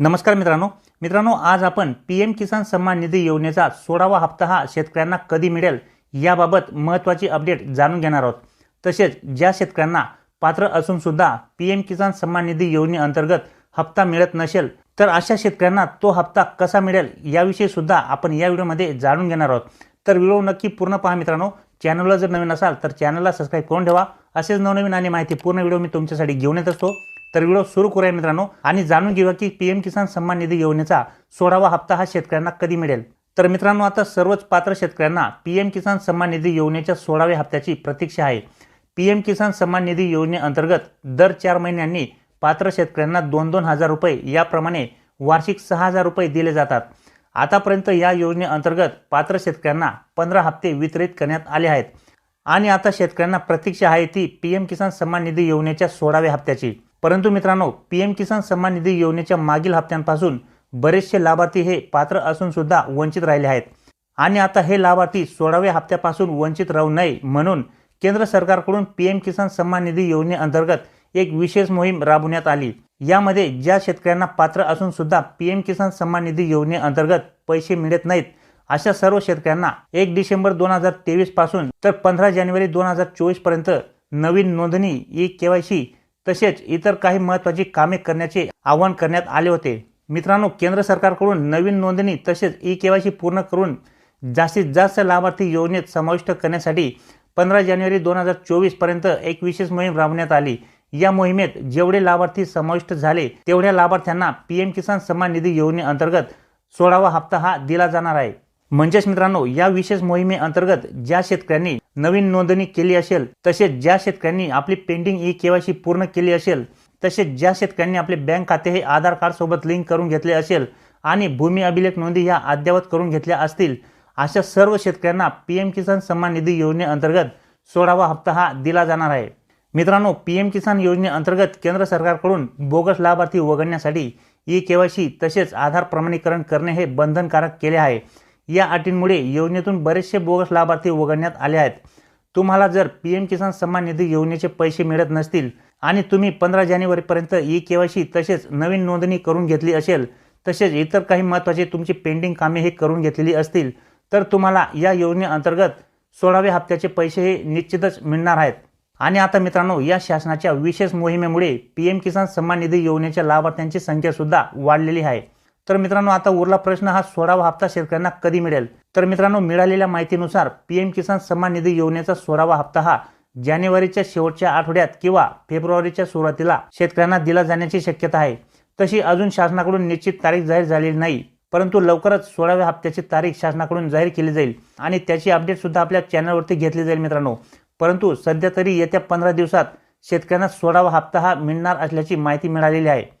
नमस्कार मित्रांनो. मित्रांनो आज आपण पी एम किसान सन्मान निधी योजनेचा सोळावा हप्ता हा शेतकऱ्यांना कधी मिळेल याबाबत महत्त्वाची अपडेट जाणून घेणार आहोत. तसेच ज्या शेतकऱ्यांना पात्र असून सुद्धा पी एम किसान सन्मान निधी योजनेअंतर्गत हप्ता मिळत नसेल तर अशा शेतकऱ्यांना तो हप्ता कसा मिळेल याविषयी सुद्धा आपण या व्हिडिओमध्ये जाणून घेणार आहोत. तर व्हिडिओ नक्की पूर्ण पहा मित्रांनो. चॅनलला जर नवीन असाल तर चॅनलला सबस्क्राईब करून ठेवा. असेच नवनवीन आणि माहिती पूर्ण व्हिडिओ मी तुमच्यासाठी घेऊन येत असतो. तर व्हिडिओ सुरू करूया मित्रांनो आणि जाणून घेऊया की पीएम किसान सन्मान निधी योजनेचा सोळावा हप्ता हा शेतकऱ्यांना कधी मिळेल? तर मित्रांनो आता सर्वच पात्र शेतकऱ्यांना पीएम किसान सन्मान निधी योजनेच्या सोळाव्या हप्त्याची प्रतीक्षा आहे. पीएम किसान सन्मान निधी योजनेअंतर्गत दर चार महिन्यांनी पात्र शेतकऱ्यांना दोन दोन हजार रुपये याप्रमाणे वार्षिक सहा हजार रुपये दिले जातात. आतापर्यंत या योजनेअंतर्गत पात्र शेतकऱ्यांना पंधरा हप्ते वितरित करण्यात आले आहेत. आणि आता शेतकऱ्यांना प्रतीक्षा आहे ती पीएम किसान सन्मान निधी योजनेच्या सोळाव्या हप्त्याची. परंतु मित्रांनो पी एम किसान सन्मान निधी योजनेच्या मागील हप्त्यांपासून बरेचसे लाभार्थी हे पात्र असून सुद्धा वंचित राहिले आहेत. आणि आता हे लाभार्थी सोळाव्या हप्त्यापासून वंचित राहू नये म्हणून केंद्र सरकारकडून पी एम किसान सन्मान निधी योजनेअंतर्गत एक विशेष मोहीम राबवण्यात आली. यामध्ये ज्या शेतकऱ्यांना पात्र असून सुद्धा पीएम किसान सन्मान निधी योजनेअंतर्गत पैसे मिळत नाहीत अशा सर्व शेतकऱ्यांना एक डिसेंबर दोन हजार तेवीसपासून तर पंधरा जानेवारी दोन हजार चोवीसपर्यंत नवीन नोंदणी ई केवायसी तसेच इतर काही महत्वाची कामे करण्याचे आवाहन करण्यात आले होते. मित्रांनो केंद्र सरकारकडून नवीन नोंदणी तसेच ई केवायसी पूर्ण करून जास्तीत जास्त लाभार्थी योजनेत समाविष्ट करण्यासाठी पंधरा जानेवारी दोन हजार चोवीसपर्यंत एक विशेष मोहीम राबवण्यात आली. या मोहिमेत जेवढे लाभार्थी समाविष्ट झाले तेवढ्या लाभार्थ्यांना पी एम किसान सन्मान निधी योजनेअंतर्गत सोळावा हप्ता हा दिला जाणार आहे. म्हणजेच मित्रांनो या विशेष मोहिमेअंतर्गत ज्या शेतकऱ्यांनी नवीन नोंदणी केली असेल तसेच ज्या शेतकऱ्यांनी आपली पेंडिंग ई केवायसी पूर्ण केली असेल तसेच ज्या शेतकऱ्यांनी आपले बँक खाते हे आधार कार्डसोबत लिंक करून घेतले असेल आणि भूमी अभिलेख नोंदी ह्या अद्ययावत करून घेतल्या असतील अशा सर्व शेतकऱ्यांना पी एम किसान सन्मान निधी योजनेअंतर्गत सोळावा हप्ता हा दिला जाणार आहे. मित्रांनो पी एम किसान योजनेअंतर्गत केंद्र सरकारकडून बोगस लाभार्थी वगळण्यासाठी ई केवायसी तसेच आधार प्रमाणीकरण करणे हे बंधनकारक केले आहे. या अटींमुळे योजनेतून बरेचसे बोगस लाभार्थी वगळण्यात आले आहेत. तुम्हाला जर पी एम किसान सन्मान निधी योजनेचे पैसे मिळत नसतील आणि तुम्ही पंधरा जानेवारीपर्यंत ई केवायसी तसेच नवीन नोंदणी करून घेतली असेल तसेच इतर काही महत्त्वाचे तुमची पेंडिंग कामे हे करून घेतलेली असतील तर तुम्हाला या योजनेअंतर्गत सोळाव्या हप्त्याचे पैसे हे निश्चितच मिळणार आहेत. आणि आता मित्रांनो या शासनाच्या विशेष मोहिमेमुळे पी एम किसान सन्मान निधी योजनेच्या लाभार्थ्यांची संख्यासुद्धा वाढलेली आहे. तर मित्रांनो आता उरला प्रश्न हा सोळावा हप्ता शेतकऱ्यांना कधी मिळेल? तर मित्रांनो मिळालेल्या माहितीनुसार पीएम किसान सन्मान निधी योजनेचा सोळावा हप्ता हा जानेवारीच्या शेवटच्या आठवड्यात किंवा फेब्रुवारीच्या सुरुवातीला शेतकऱ्यांना दिला जाण्याची शक्यता आहे. तशी अजून शासनाकडून निश्चित तारीख जाहीर झालेली नाही परंतु लवकरच सोळाव्या हप्त्याची तारीख शासनाकडून जाहीर केली जाईल आणि त्याची अपडेट सुद्धा आपल्या चॅनलवरती घेतली जाईल मित्रांनो. परंतु सध्या तरी येत्या पंधरा दिवसात शेतकऱ्यांना सोळावा हप्ता हा मिळणार असल्याची माहिती मिळालेली आहे.